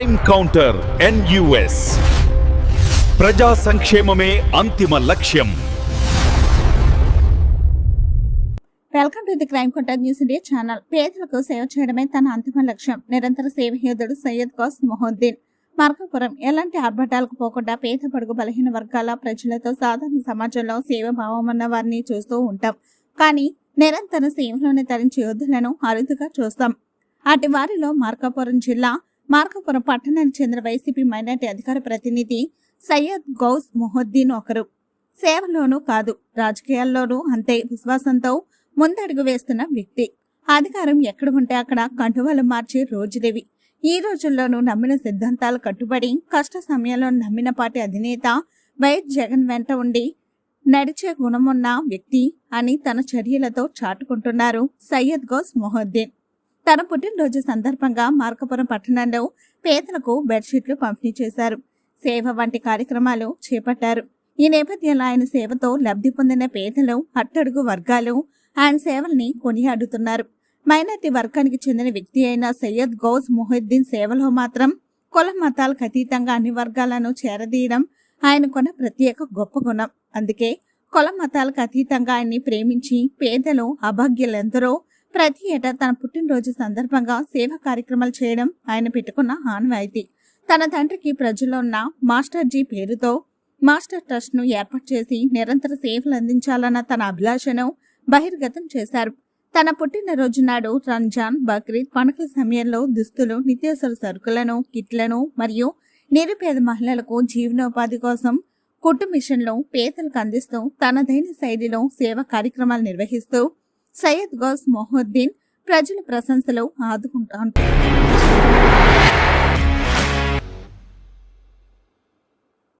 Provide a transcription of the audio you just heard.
Encounter NUS ప్రజా సంక్షేమమే అంతిమ లక్ష్యం. Welcome to the Crime Counter News India channel. పేదలకు సేవ చేయడమే తన అంతిమ లక్ష్యం. నిరంతర సేవహేతుడు సయ్యద్ కోస్ మొహద్దీన్. మార్కాపురం ఎలాంటి ఆర్భటాలకు పోకుండా పేద పడుగు బలహీన వర్గాల ప్రజలతో సాధారణ సమాజంలో సేవ భావం ఉన్న వారిని చూస్తూ ఉంటాం. కానీ నిరంతర సేవలోనే తరించే యోధులను అరుదుగా చూస్తాం. అటు వారిలో మార్కాపురం జిల్లా మార్కాపురం పట్టణానికి చెందిన వైసీపీ మైనార్టీ అధికార ప్రతినిధి సయ్యద్ గౌస్ మొహద్దీన్ ఒకరు. సేవలోనూ కాదు రాజకీయాల్లోనూ అంతే విశ్వాసంతో ముందడుగు వేస్తున్న వ్యక్తి. అధికారం ఎక్కడ ఉంటే అక్కడ కంటువలు మార్చే రోజుదేవి ఈ రోజుల్లోనూ నమ్మిన సిద్ధాంతాలు కట్టుబడి కష్ట సమయంలో నమ్మిన పార్టీ అధినేత వైఎస్ జగన్ వెంట ఉండి నడిచే గుణమున్న వ్యక్తి అని తన చర్యలతో చాటుకుంటున్నారు సయ్యద్ గౌస్ మొహద్దీన్. తన పుట్టినరోజు సందర్భంగా మార్కపురం పట్టణంలో పేదలకు బెడ్షీట్లు పంపిణీ చేశారు. సేవ వంటి కార్యక్రమాలు చేపట్టారు. ఈ నేపథ్యంలో ఆయన సేవతో లబ్ధి పొందిన పేదలు అట్టడుగు వర్గాలు ఆయన సేవల్ని కొనియాడుతున్నారు. మైనార్టీ వర్గానికి చెందిన వ్యక్తి అయిన సయ్యద్ గౌజ్ మొహిద్దీన్ సేవలో మాత్రం కుల మతాలకు అతీతంగా అన్ని వర్గాలను చేరదీయడం ఆయనకున్న ప్రత్యేక గొప్ప గుణం. అందుకే కుల మతాలకు అతీతంగా ఆయన్ని ప్రేమించి పేదలు అభాగ్యులెందరో ప్రతి ఏటా తన పుట్టినరోజు సందర్భంగా సేవా కార్యక్రమాలు చేయడం ఆయన పెట్టుకున్న ఆనవాయితీ. తన తండ్రికి ప్రజల్లో ఉన్న మాస్టర్ జీ పేరుతో మాస్టర్ ట్రస్ట్ను ఏర్పాటు చేసి నిరంతర సేవలు అందించాలన్న తన అభిలాషను బహిర్గతం చేశారు. తన పుట్టినరోజు నాడు రంజాన్ బక్రీద్ పండుగల సమయంలో దుస్తులు నిత్యావసర సరుకులను కిట్లను మరియు నిరుపేద మహిళలకు జీవనోపాధి కోసం కుట్టు మిషన్లు పేదలకు అందిస్తూ తనదైన శైలిలో సేవా కార్యక్రమాలు నిర్వహిస్తూ సయ్యద్ గౌస్ మొహద్దీన్ ప్రజల ప్రశంసలు ఆదుకుంటాను